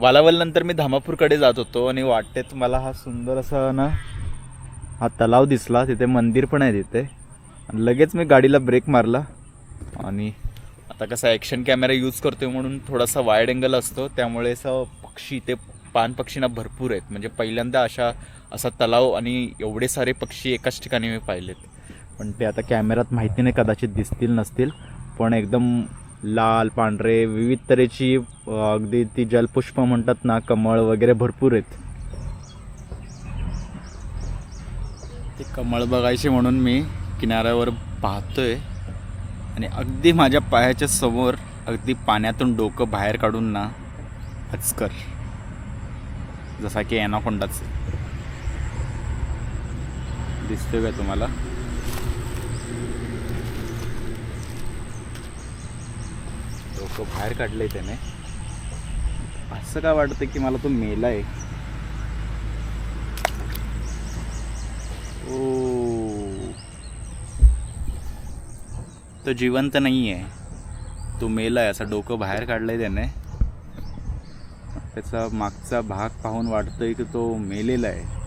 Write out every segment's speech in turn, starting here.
वालावल नंतर मी धामापूरकडे जात होतो आणि वाटेत मला हा सुंदर असा ना हा तलाव दिसला. तिथे मंदिर पण आहे तिथे. आणि लगेच मी गाडीला ब्रेक मारला. आणि आता कसा ॲक्शन कॅमेरा यूज करतोय म्हणून थोडासा वाईड अँगल असतो. त्यामुळे असं पक्षी ते पान पक्षींना भरपूर आहेत. म्हणजे पहिल्यांदा अशा असा तलाव आणि एवढे सारे पक्षी एकाच ठिकाणी मी पाहिलेत. पण ते आता कॅमेऱ्यात माहिती नाही कदाचित दिसतील नसतील. पण एकदम लाल पांढरे विविध तऱ्हेची अगदी ती जलपुष्प म्हणतात ना कमळ वगैरे भरपूर आहेत. ते कमळ बघायचे म्हणून मी किनाऱ्यावर पाहतोय. आणि अगदी माझ्या पायाच्या समोर अगदी पाण्यातून डोकं बाहेर काढून ना अचकर जसा की ॲनाकोंडाच दिसतोय का तुम्हाला? तो बाहेर आहे त्याने. असं का वाटतं की मला तो मेलाय? ओ. तो जिवंत नाही आहे तो मेला आहे असं डोकं बाहेर काढलंय त्याने. त्याचा मागचा भाग पाहून वाटतोय की तो मेलेला आहे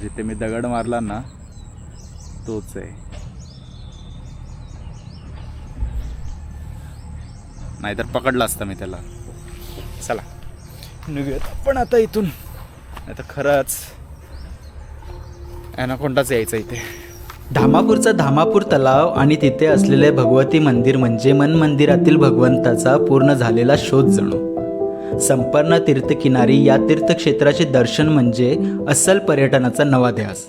जिथे मी दगड मारला ना तोच आहे. नाहीतर पकडला असता मी त्याला. चला. निघूयात. पण आता इथून. आता खरंच ॲनाकोंडाच यायचं इथे. धामापूरचा धामापूर तलाव आणि तिथे असलेले भगवती मंदिर म्हणजे मन मंदिरातील भगवंताचा पूर्ण झालेला शोध जणू. संपन्न तीर्थकिनारी या तीर्थक्षेत्राचे दर्शन म्हणजे अस्सल पर्यटनाचा नवा ध्यास.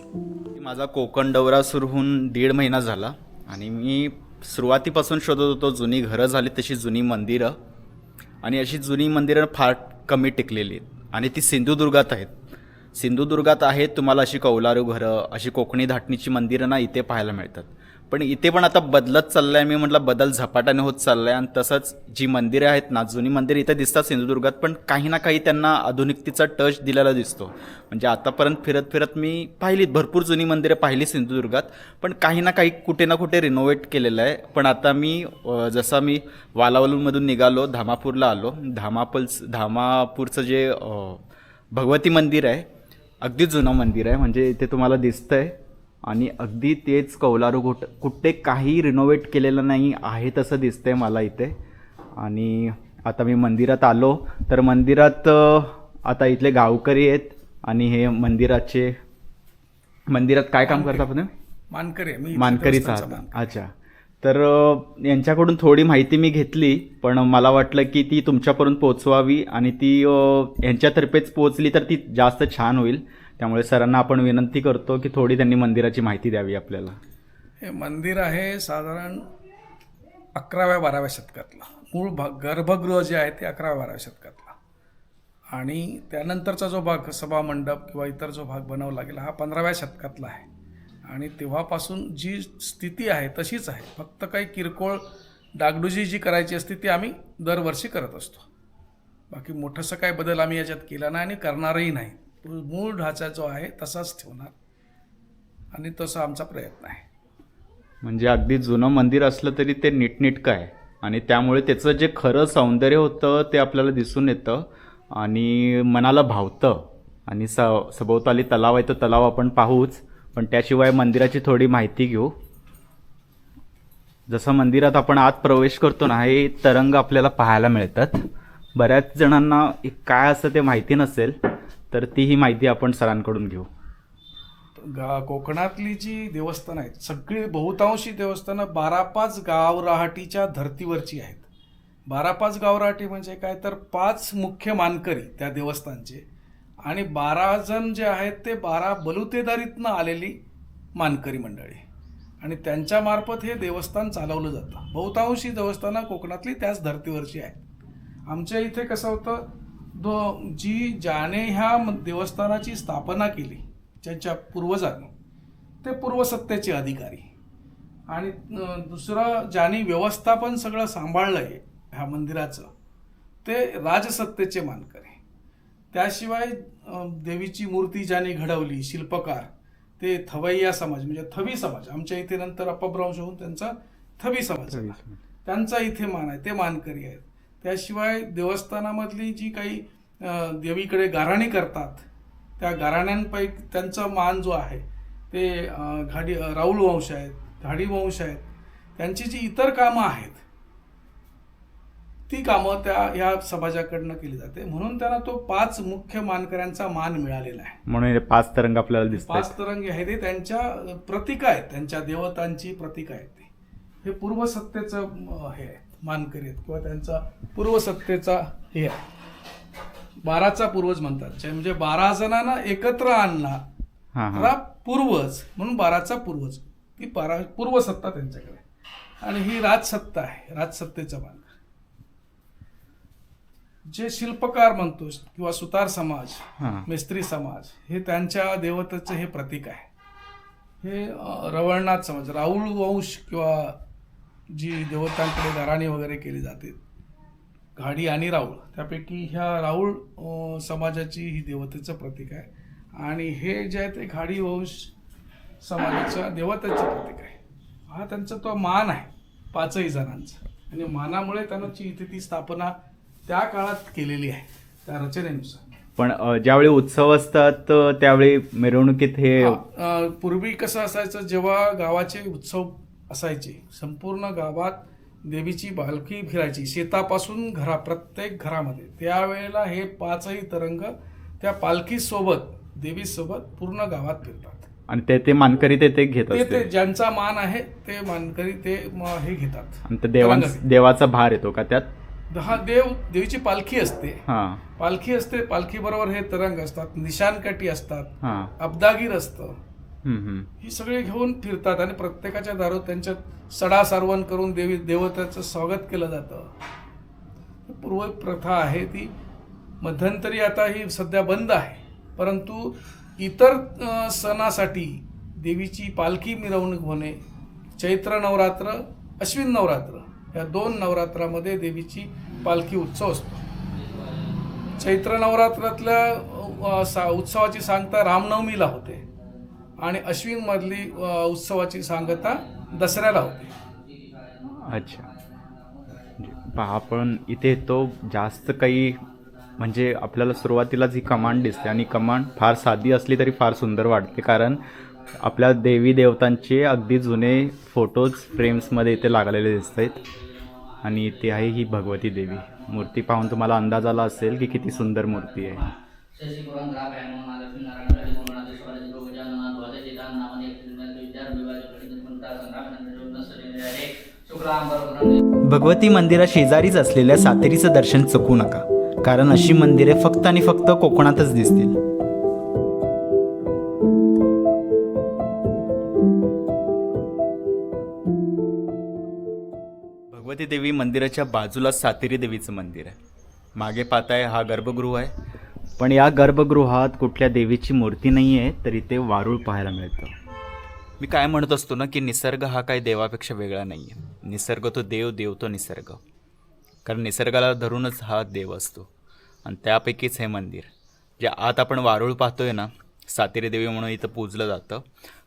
माझा कोकण दौरा सुरू होऊन दीड महिना झाला आणि मी सुरुवातीपासून शोधत होतो जुनी घरं झाली तशी जुनी मंदिरं. आणि अशी जुनी मंदिरं फार कमी टिकलेली आहेत. आणि ती सिंधुदुर्गात आहेत. सिंधुदुर्गात आहेत तुम्हाला अशी कौलारू घरं अशी कोकणी धाटणीची मंदिरं ना इथे पाहायला मिळतात. पण इथे पण आता बदलत चाललं आहे मी म्हटलं बदल झपाट्याने होत चाललाय. आहे आणि तसंच जी मंदिरं आहेत ना जुनी मंदिरं इथे दिसतात सिंधुदुर्गात पण काही ना काही त्यांना आधुनिकतेचा टच दिलेला दिसतो. म्हणजे आतापर्यंत फिरत फिरत मी पाहिलीत भरपूर जुनी मंदिरं पाहिली सिंधुदुर्गात पण काही ना काही कुठे ना कुठे रिनोव्हेट केलेलं आहे. पण आता मी जसा मी वालावलूमधून निघालो धामापूरला आलो. धामापूरच धामापूरचं जे भगवती मंदिर आहे अगदी जुनं मंदिर आहे. म्हणजे इथे तुम्हाला दिसतंय. आणि अगदी तेच कौलारू कुठ कुठे काही रिनोव्हेट केलेलं नाही आहे तसं दिसतंय मला इथे. आणि आता मी मंदिरात आलो तर मंदिरात आता इथले गावकरी आहेत आणि हे मंदिराचे मंदिरात काय काम करता आपण? मानकरी. मी मानकरीचा आहात अच्छा. तर यांच्याकडून थोडी माहिती मी घेतली पण मला वाटलं की ती तुमच्यापर्यंत पोचवावी आणि ती यांच्यातर्फेच पोचली तर ती जास्त छान होईल. त्यामुळे सरांना आपण विनंती करतो की थोडी त्यांनी मंदिराची माहिती द्यावी आपल्याला. हे मंदिर आहे साधारण अकराव्या बाराव्या शतकातलं. मूळ भाग गर्भगृह जे आहे ते अकराव्या बाराव्या शतकातला. आणि त्यानंतरचा जो भाग सभा मंडप किंवा इतर जो भाग बनवला गेला हा पंधराव्या शतकातला आहे. आणि तेव्हापासून जी स्थिती आहे तशीच आहे. फक्त काही किरकोळ डागडुजी जी करायची असते ती आम्ही दरवर्षी करत असतो. बाकी मोठंसं काय बदल आम्ही याच्यात केला नाही आणि करणारही नाही. मूळ ढाचा जो आहे तसाच ठेवणार. आणि तसा आमचा प्रयत्न आहे. म्हणजे अगदी जुनं मंदिर असलं तरी ते नीटनीटकं आहे. आणि त्यामुळे त्याचं जे खरं सौंदर्य होतं ते आपल्याला दिसून येतं आणि मनाला भावतं. आणि स सभोवताली तलाव आहे तो तलाव आपण पाहूच. पण त्याशिवाय मंदिराची थोडी माहिती घेऊ. जसं मंदिरात आपण आत प्रवेश करतो ना हे तरंग आपल्याला पाहायला मिळतात. बऱ्याच जणांना काय असं ते माहिती नसेल. तर तीही माहिती आपण सरांकडून घेऊ. गा कोकणातली जी देवस्थानं आहेत सगळी बहुतांशी देवस्थानं बारा पाच गावराहाटीच्या धर्तीवरची आहेत. बारा पाच गावराहाटी म्हणजे काय? तर पाच मुख्य मानकरी त्या देवस्थानचे आणि बारा जण जे आहेत ते बारा बलुतेदारीतनं आलेली मानकरी मंडळी. आणि त्यांच्यामार्फत हे देवस्थान चालवलं जातं. बहुतांशी देवस्थानं कोकणातली त्याच धर्तीवरची आहेत. आमच्या इथे कसं होतं दो जी ज्याने ह्या देवस्थानाची स्थापना केली ज्यांच्या पूर्वजांनी. ते पूर्वसत्तेचे अधिकारी. आणि दुसरं ज्यांनी व्यवस्थापन सगळं सांभाळलं आहे ह्या मंदिराचं ते राजसत्तेचे मानकरी. त्याशिवाय देवीची मूर्ती ज्यांनी घडवली शिल्पकार ते थवैया समाज म्हणजे थवी समाज. आमच्या इथे नंतर अपभ्रंश होऊन त्यांचा थवी समाज. त्यांचा इथे मान आहे ते मानकरी आहेत. त्याशिवाय देवस्थानामधली जी काही देवीकडे गाराणी करतात त्या गाराण्यांपैकी त्यांचा मान जो आहे ते घाडी राऊळ वंश आहेत घाडी वंश आहेत त्यांची जी इतर कामं आहेत ती कामं त्या या समाजाकडनं केली जाते. म्हणून त्यांना तो पाच मुख्य मानकऱ्यांचा मान मिळालेला आहे. म्हणून हे पाच तरंग आपल्याला दिसतात पाच तरंगी आहे ते त्यांच्या प्रतीक आहेत त्यांच्या देवतांची प्रतीक आहेत ते. हे पूर्वसत्तेचं हे आहे. मानकरी आहेत किंवा त्यांचा पूर्वसत्तेचा हे आहे. बाराचा पूर्वज म्हणतात. म्हणजे बारा जणांना एकत्र आणला हां हा. हां पूर्वज. म्हणून बाराचा पूर्वज. ती बारा पूर्वसत्ता त्यांच्याकडे. आणि ही राजसत्ता आहे राजसत्तेचा मान जे शिल्पकार म्हणतो किंवा सुतार समाज हां. मिस्त्री समाज हे त्यांच्या देवतेचं हे प्रतीक आहे. हे रवळनाथ समाज राऊळ वंश किंवा जी देवतांकडे घराणी वगैरे केली जाते. घाडी आणि राऊळ त्यापैकी ह्या राऊळ समाजाची ही देवतेचं प्रतीक आहे. आणि हे जे आहे ते घाडी वंश समाजाच्या देवतेचं प्रतीक आहे. हा त्यांचा तो मान आहे पाचही जणांचा. आणि मानामुळे त्यांची इथे ती स्थापना त्या काळात केलेली आहे त्या रचनेनुसार. पण ज्यावेळी उत्सव असतात त्यावेळी मिरवणुकीत हे पूर्वी कसं असायचं जेव्हा गावाचे उत्सव असायचे. संपूर्ण गावात देवीची पालखी फिरायची. शेतापासून घरा प्रत्येक घरामध्ये. त्यावेळेला हे पाचही तरंग त्या पालखीसोबत देवीसोबत पूर्ण गावात फिरतात. आणि ते ते मानकरी ते ते घेत ते ज्यांचा मान आहे ते मानकरी ते म- हे घेतात. आणि ते देवां तरंग. देवाचा भार येतो का त्यात? हा देव देवीची पालखी असते. हां. पालखी असते पालखी बरोबर हे तरंग असतात निशानकाठी असतात हां. अब्दागीर असतं. ही सगळे घेऊन फिरतात आणि प्रत्येकाच्या दारात त्यांच्या सडा सारवण करून देवी देवताचं स्वागत केलं जातं. पूर्व प्रथा आहे ती. मध्यंतरी आता ही सध्या बंद आहे. परंतु इतर सणासाठी देवीची पालखी मिरवणूक होणे चैत्र नवरात्र अश्विन नवरात्र या दोन नवरात्रामध्ये देवीची पालखी उत्सव असतो. चैत्र नवरात्रातल्या सा- उत्सवाची सांगता रामनवमीला होते. आणि अश्विन मधली अ, उत्सवाची सांगता दसऱ्याला होते. अच्छा. पहा आपण इथे येतो जास्त काही म्हणजे आपल्याला सुरुवातीलाच ही कमांड दिसते आणि कमांड फार साधी असली तरी फार सुंदर वाटते कारण आपल्या देवी देवतांचे अगदी जुने फोटोज फ्रेम्समध्ये इथे लागलेले दिसत आहेत आणि इथे आहे ही भगवती देवी. मूर्ती पाहून तुम्हाला अंदाज आला असेल की किती सुंदर मूर्ती आहे. भगवती मंदिरा शेजारीच असलेल्या सातेरीचं दर्शन चुकू नका. कारण अशी मंदिरे फक्त आणि फक्त कोकणातच दिसतील. भगवती देवी मंदिराच्या बाजूला सातेरी देवीचं मंदिर आहे. मागे पाहताय हा गर्भगृह आहे. पण या गर्भगृहात कुठल्या देवीची मूर्ती नाही आहे तर इथे वारूळ पाहायला मिळतं. मी काय म्हणत असतो ना की निसर्ग हा काही देवापेक्षा वेगळा नाही आहे निसर्ग तो देव देव तो निसर्ग. कारण निसर्गाला धरूनच हा देव असतो. आणि त्यापैकीच हे मंदिर. जे आत आपण वारूळ पाहतोय ना सातेरी देवी म्हणून इथं पूजलं जातं.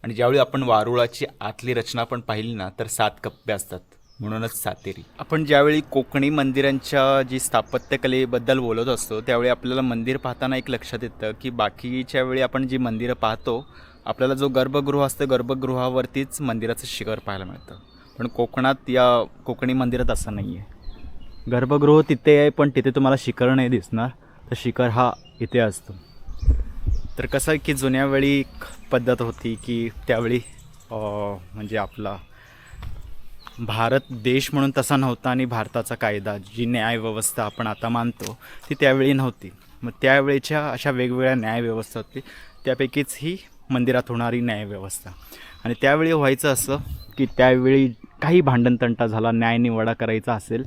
आणि ज्यावेळी आपण वारुळाची आतली रचना आपण पाहिली ना तर सात कप्पे असतात. म्हणूनच सातेरी. आपण ज्यावेळी कोकणी मंदिरांच्या जी स्थापत्यकलेबद्दल बोलत असतो त्यावेळी आपल्याला मंदिर पाहताना एक लक्षात येतं की बाकीच्या वेळी आपण जी मंदिरं पाहतो आपल्याला जो गर्भगृह असतं गर्भगृहावरतीच मंदिराचं शिखर पाहायला मिळतं. पण कोकणात या कोकणी मंदिरात असं नाही आहे गर्भगृह तिथे आहे पण तिथे तुम्हाला शिखर नाही दिसणार. तर शिखर हा इथे असतो. तर कसं आहे की जुन्या वेळी एक पद्धत होती की त्यावेळी म्हणजे आपला भारत देश म्हणून तसा नव्हता आणि भारताचा कायदा जी न्यायव्यवस्था आपण आता मानतो ती त्यावेळी नव्हती. मग त्यावेळेच्या अशा वेगवेगळ्या न्यायव्यवस्था होती. त्यापैकीच ही मंदिरात होणारी न्यायव्यवस्था. आणि त्यावेळी व्हायचं असं की त्यावेळी काही भांडणतंटा झाला न्यायनिवाडा करायचा असेल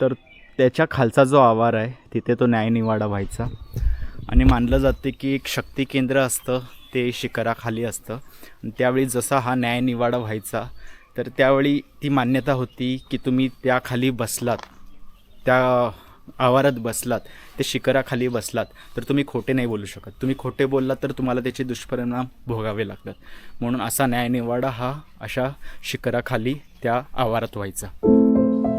तर त्याच्या खालचा जो आवार आहे तिथे तो न्यायनिवाडा व्हायचा. आणि मानलं जाते की एक शक्ती केंद्र असतं ते शिखराखाली असतं. आणि त्यावेळी जसा हा न्यायनिवाडा व्हायचा तर त्यावेळी ती मान्यता होती की तुम्ही त्याखाली बसलात. त्या आवारात बसलात ते शिखराखाली बसलात तर तुम्ही खोटे नाही बोलू शकत. तुम्ही खोटे बोललात तर तुम्हाला त्याचे दुष्परिणाम भोगावे लागतात. म्हणून असा न्यायनिवाडा हा अशा शिखराखाली त्या आवारात व्हायचा.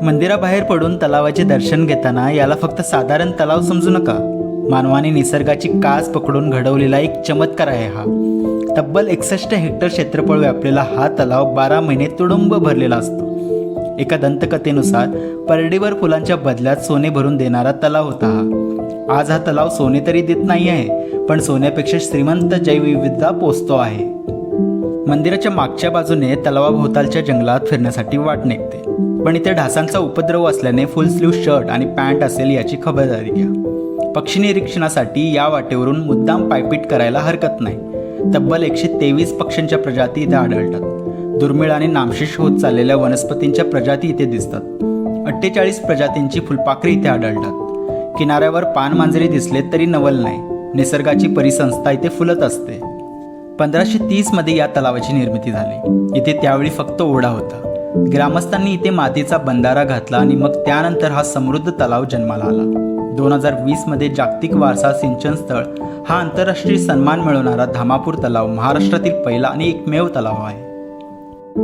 मंदिराबाहेर पडून तलावाचे दर्शन घेताना याला फक्त साधारण तलाव समजू नका. मानवाने निसर्गाची कास पकडून घडवलेला एक चमत्कार आहे हा. तब्बल एकसष्ट हेक्टर क्षेत्रफळ व्यापलेला हा तलाव बारा महिने तुडुंब भरलेला असतो. एका दंतकथेनुसार परडीवर फुलांच्या बदल्यात सोने भरून देणारा तलाव होता हा. आज हा तलाव सोने तरी देत नाही आहे पण सोन्यापेक्षा श्रीमंत जैवविविधता पोचतो आहे. मंदिराच्या मागच्या बाजूने तलावाभोवतालच्या जंगलात फिरण्यासाठी वाट निघते. पण इथे ढासांचा उपद्रव असल्याने फुल स्लीव शर्ट आणि पॅन्ट असेल याची खबरदारी घ्या. पक्षी निरीक्षणासाठी या वाटेवरून मुद्दाम पायपीट करायला हरकत नाही. तब्बल एकशे तेवीस पक्ष्यांच्या प्रजाती इथे आढळतात. दुर्मिळ आणि नामशेष होत चाललेल्या वनस्पतींच्या प्रजाती इथे दिसतात. अठ्ठेचाळीस प्रजातींची फुलपाखरी इथे आढळतात. किनाऱ्यावर पानमांजरी दिसले तरी नवल नाही. निसर्गाची परिसंस्था इथे फुलत असते. पंधराशे तीसमध्ये या तलावाची निर्मिती झाली. इथे त्यावेळी फक्त ओढा होता. ग्रामस्थांनी इथे मातीचा बंधारा घातला आणि मग त्यानंतर हा समृद्ध तलाव जन्माला आला. दोन हजार वीसमध्ये जागतिक वारसा सिंचन स्थळ हा आंतरराष्ट्रीय सन्मान मिळवणारा धामापूर तलाव महाराष्ट्रातील पहिला आणि एकमेव तलाव आहे. आता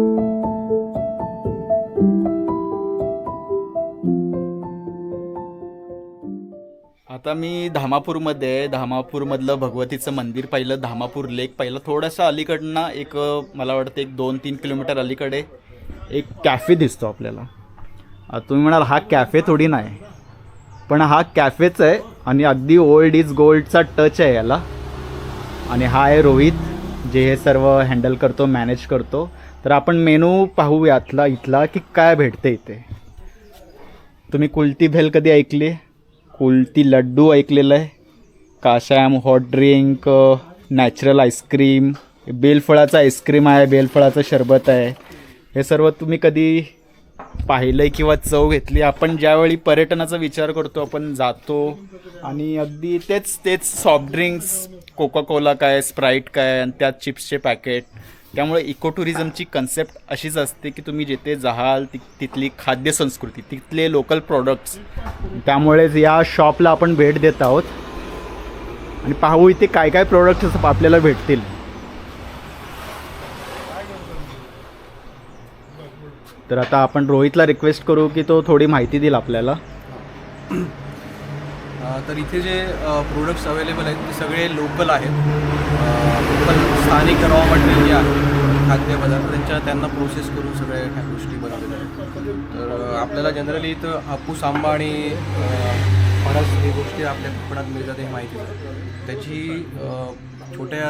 मी धामापूरमध्ये आहे. धामापूरमधलं भगवतीचं मंदिर पाहिलं धामापूर लेक पाहिलं. थोडंसं अलीकडनं एक मला वाटतं एक दोन तीन किलोमीटर अलीकडे एक कॅफे दिसतो आपल्याला. तुम्ही म्हणाल हा कॅफे थोडी नाही पण हा कॅफेच आहे आणि अगदी ओल्ड इज गोल्डचा टच आहे याला. आणि हा आहे रोहित जे हे सर्व हँडल करतो मॅनेज करतो. तर आपण मेनू पाहूयातला इथला की काय भेटते इथे. तुम्ही कुलती भेल कधी ऐकली? कुलती लड्डू ऐकलेलं आहे. काशाम hot drink natural ice cream बेलफळाचं ice cream आहे बेलफळाचं शरबत आहे. हे सर्व तुम्ही कधी पाहिलं आहे किंवा चव घेतली? आपण ज्यावेळी पर्यटनाचा विचार करतो आपण जातो आणि अगदी तेच तेच सॉफ्ट ड्रिंक्स कोका कोला काय स्प्राईट काय आणि त्यात चिप्सचे पॅकेट त्यामुळे इको टुरिझमची कन्सेप्ट अशीच असते की तुम्ही जिथे जाल ति तिथली खाद्यसंस्कृती तिथले लोकल प्रोडक्ट्स त्यामुळेच या शॉपला आपण भेट देत आहोत. आणि पाहू इथे काय काय प्रोडक्ट्स आपल्याला भेटतील. तर आता आपण रोहितला रिक्वेस्ट करू की तो थोडी माहिती देईल आपल्याला. तर इथे जे प्रोडक्ट्स अवेलेबल आहेत ते सगळे लोकल आहेत. लोकल स्थानिक रॉ मटेरियल जे आहे खाद्यपदार्थ त्यांच्या त्यांना प्रोसेस करून सगळ्या ह्या गोष्टी बनवलेल्या आहेत. तर आपल्याला जनरली इथं हापूस आंबा आणि फणस हे गोष्टी आपल्या कोकणात मिळतात हे माहिती त्याची छोट्या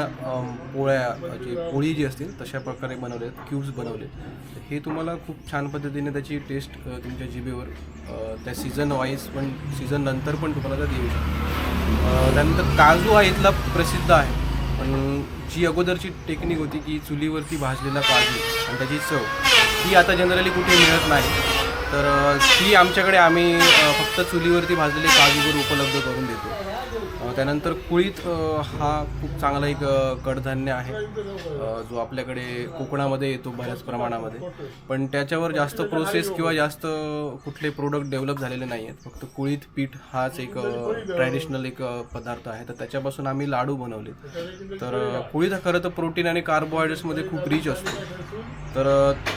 पोळ्या जे पोळी जी असतील तशा प्रकारे बनवले आहेत क्यूब्स बनवले हे तुम्हाला खूप छान पद्धतीने त्याची टेस्ट तुमच्या जिबेवर त्या सीझन वाईज पण सीझन नंतर पण तुम्हाला त्यात येऊ शकते. त्यानंतर काजू हा इथला प्रसिद्ध आहे. पण जी अगोदरची टेक्निक होती की चुलीवरती भाजलेला काजू आणि त्याची चव ही आता जनरली कुठे मिळत नाही. तर ती आमच्याकडे आम्ही फक्त चुलीवरती भाजलेले काजूवर उपलब्ध करून देतो. त्यानंतर कुळीत हा खूप चांगला एक कडधान्य आहे. जो आपल्याकडे कोकणामध्ये येतो बऱ्याच प्रमाणामध्ये. पण त्याच्यावर जास्त प्रोसेस किंवा जास्त कुठले प्रोडक्ट डेव्हलप झालेले नाही आहेत फक्त कुळीत पीठ हाच एक ट्रॅडिशनल एक पदार्थ आहे. तर त्याच्यापासून आम्ही लाडू बनवले तर कुळीत हा खरं तर प्रोटीन आणि कार्बोहायड्रेट्समध्ये खूप रिच असतो. तर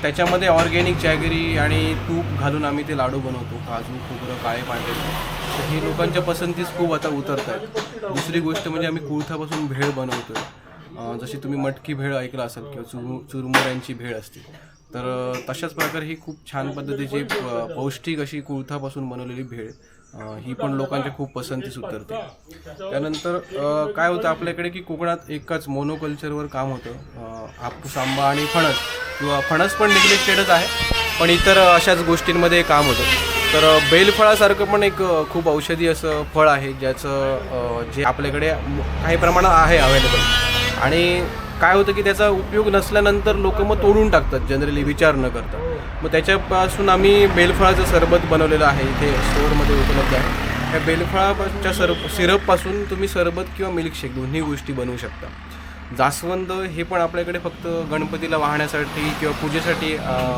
त्याच्यामध्ये ऑर्गॅनिक जॅगरी आणि तूप घालून आम्ही ते लाडू बनवतो. काजू खोबरं काळे पांढरे. तर हे लोकांच्या पसंतीस खूप आता उतरत आहेत दुसरी गोष्ट म्हणजे आम्ही कुळथापासून भेळ बनवतो जशी तुम्ही मटकी भेळ ऐकला असाल किंवा चुरमु चुरमुऱ्यांची भेळ असते. तर तशाच प्रकारे ही खूप छान पद्धतीची पौष्टिक अशी कुळथापासून बनवलेली भेळ. ही पण लोकांच्या खूप पसंतीस उतरते त्यानंतर काय होतं आपल्याकडे की कोकणात एकाच मोनोकल्चरवर काम होतं. अ, हापूस आंबा आणि फणस. किंवा फणस पण निग्लेक्टेडच आहे पण इतर अशाच गोष्टींमध्ये काम होतं. तर बेलफळासारखं पण एक खूप औषधी असं फळ आहे ज्याचं जे आपल्याकडे काही प्रमाणात आहे अवेलेबल आणि काय होतं की त्याचा उपयोग नसल्यानंतर लोक मग तोडून टाकतात जनरली विचार न करता. मग त्याच्यापासून आम्ही बेलफळाचं सरबत बनवलेलं आहे इथे स्टोअरमध्ये उपलब्ध आहे. त्या बेलफळाच्या सर सिरपपासून तुम्ही सरबत किंवा मिल्कशेक दोन्ही गोष्टी बनवू शकता. जास्वंद हे पण आपल्याकडे फक्त गणपतीला वाहण्यासाठी किंवा पूजेसाठी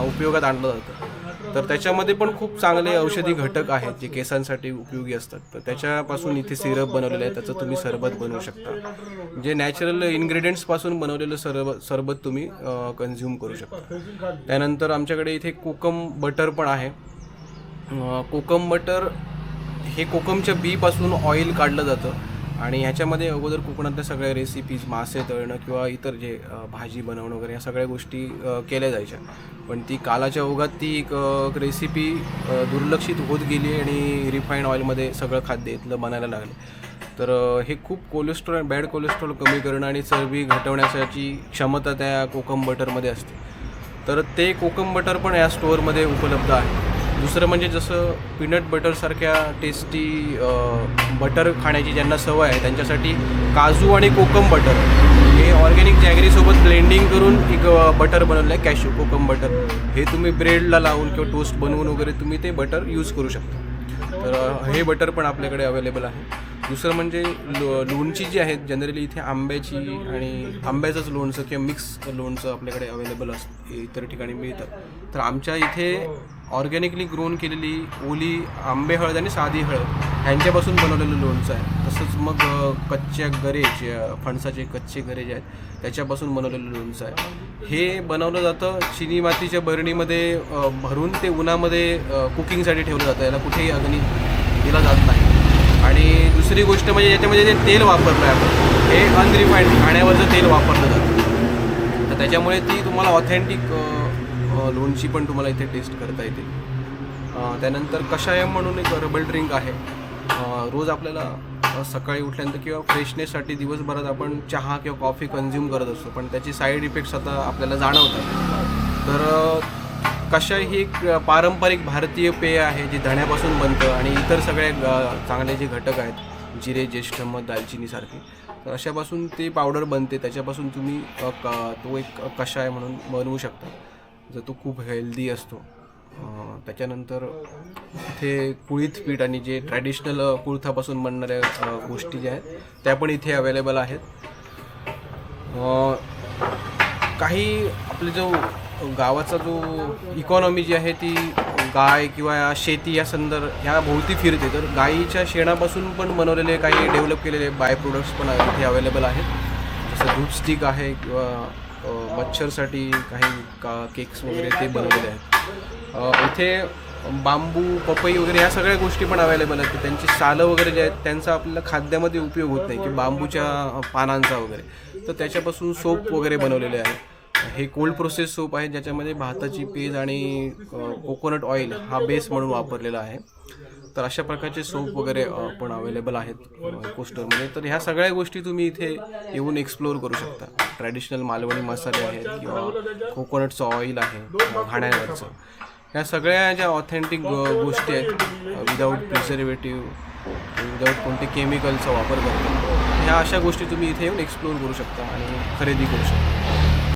उपयोगात आणलं जातं. तर त्याच्यामध्ये पण खूप चांगले औषधी घटक आहेत जे केसांसाठी उपयोगी असतात. तर त्याच्यापासून इथे सिरप बनवलेलं आहे. त्याचं तुम्ही सरबत बनवू शकता. जे नॅचरल इन्ग्रेडियंट्सपासून बनवलेलं सरब सरबत तुम्ही कन्झ्युम करू शकता. त्यानंतर आमच्याकडे इथे कोकम बटर पण आहे. कोकम बटर हे कोकमच्या बीपासून ऑइल काढलं जातं. आणि ह्याच्यामध्ये अगोदर कोकणातल्या सगळ्या रेसिपीज मासे तळणं किंवा इतर जे भाजी बनवणं वगैरे या सगळ्या गोष्टी केल्या जायच्या. पण ती कालाच्या ओघात ती एक रेसिपी दुर्लक्षित होत गेली आणि रिफाईंड ऑइलमध्ये सगळं खाद्य इथलं बनायला लागले. तर हे खूप कोलेस्ट्रॉल बॅड कोलेस्ट्रॉल कमी करणं आणि चरबी घटवण्याची क्षमता त्या कोकम बटरमध्ये असते. तर ते कोकम बटर पण या स्टोअरमध्ये उपलब्ध आहे. दुसरं म्हणजे जसं पीनट बटरसारख्या टेस्टी बटर खाण्याची ज्यांना सवय आहे त्यांच्यासाठी काजू आणि कोकम बटर हे ऑर्गॅनिक जॅगरीसोबत ब्लेंडिंग करून एक बटर बनवलं आहे कॅशू कोकम बटर हे तुम्ही ब्रेडला लावून किंवा टोस्ट बनवून वगैरे तुम्ही ते बटर यूज करू शकता. तर हे बटर पण आपल्याकडे अवेलेबल आहे. दुसरं म्हणजे लो लोणची जी आहेत जनरली इथे आंब्याची आणि आंब्याचंच लोणचं किंवा मिक्स लोणचं आपल्याकडे अवेलेबल असतं इतर ठिकाणी मिळतं. तर आमच्या इथे ऑर्गॅनिकली ग्रोन केलेली ओली आंबे हळद आणि साधी हळद ह्यांच्यापासून बनवलेलं लोणचं आहे. तसंच मग कच्च्या गरे जे फणसाचे कच्चे गरे जे आहेत त्याच्यापासून बनवलेलं लोणचं आहे. हे बनवलं जातं चिनी मातीच्या बरणीमध्ये भरून ते उन्हामध्ये कुकिंगसाठी ठेवलं जातं. याला कुठेही अग्नी दिला जात नाही. दुसरी गोष्ट म्हणजे याच्यामध्ये जे तेल वापरलं आहे आपण हे अनरिफाईंड खाण्यावरचं तेल वापरलं जातं. तर त्याच्यामुळे ती तुम्हाला ऑथेंटिक लोणची पण तुम्हाला इथे टेस्ट करता येते. त्यानंतर कषायम म्हणून एक हर्बल ड्रिंक आहे. रोज आपल्याला सकाळी उठल्यानंतर किंवा फ्रेशनेससाठी दिवसभरात आपण चहा किंवा कॉफी कन्झ्युम करत असतो. पण त्याची साईड इफेक्ट्स आता आपल्याला जाणवतात तर कशाय कषाय ही एक पारंपरिक भारतीय पेय आहे जे धण्यापासून बनतं आणि इतर सगळे ग- चांगले जे घटक आहेत जिरे ज्येष्ठ दालचिनीसारखे तर अशापासून ते पावडर बनते. त्याच्यापासून तुम्ही क- तो एक कषाय म्हणून बनवू शकता. जर तो खूप हेल्दी असतो. त्याच्यानंतर इथे कुळीत पीठ आणि जे ट्रॅडिशनल कुळथापासून बनणाऱ्या गोष्टी ज्या आहेत त्या पण इथे अवेलेबल आहेत. काही आपले जो गावाचा जो इकॉनॉमी जी आहे ती गाय किंवा शेती या संदर्भ ह्या भोवती फिरते. तर गायीच्या शेणापासून पण बनवलेले काही डेव्हलप केलेले बाय प्रोडक्ट्स पण इथे अवेलेबल आहेत. जसं धूप स्टिक आहे किंवा मच्छरसाठी काही का केक्स वगैरे ते बनवलेले आहेत. इथे बांबू पपई वगैरे ह्या सगळ्या गोष्टी पण अवेलेबल आहेत. तर त्यांची सालं वगैरे जे आहेत त्यांचा आपल्याला खाद्यामध्ये उपयोग होत नाही की बांबूच्या पानांचा वगैरे. तर त्याच्यापासून सोप वगैरे बनवलेले आहे. हे कोल्ड प्रोसेस सोप आहे ज्याच्यामध्ये भाताची पेज आणि कोकोनट ऑइल हा बेस म्हणून वापरलेला आहे. तर अशा प्रकारचे सोप वगैरे पण अवेलेबल आहेत कोस्टरमध्ये. तर ह्या सगळ्या गोष्टी तुम्ही इथे येऊन एक्सप्लोअर करू शकता. ट्रॅडिशनल मालवणी मसाले आहेत किंवा कोकोनटचं ऑइल आहे घाण्यावरचं. ह्या सगळ्या ज्या ऑथेंटिक गोष्टी आहेत विदाऊट प्रिझर्वेटिव्ह विदाऊट कोणते केमिकलचा वापर करतो ह्या अशा गोष्टी तुम्ही इथे येऊन एक्सप्लोअर करू शकता आणि खरेदी करू शकता.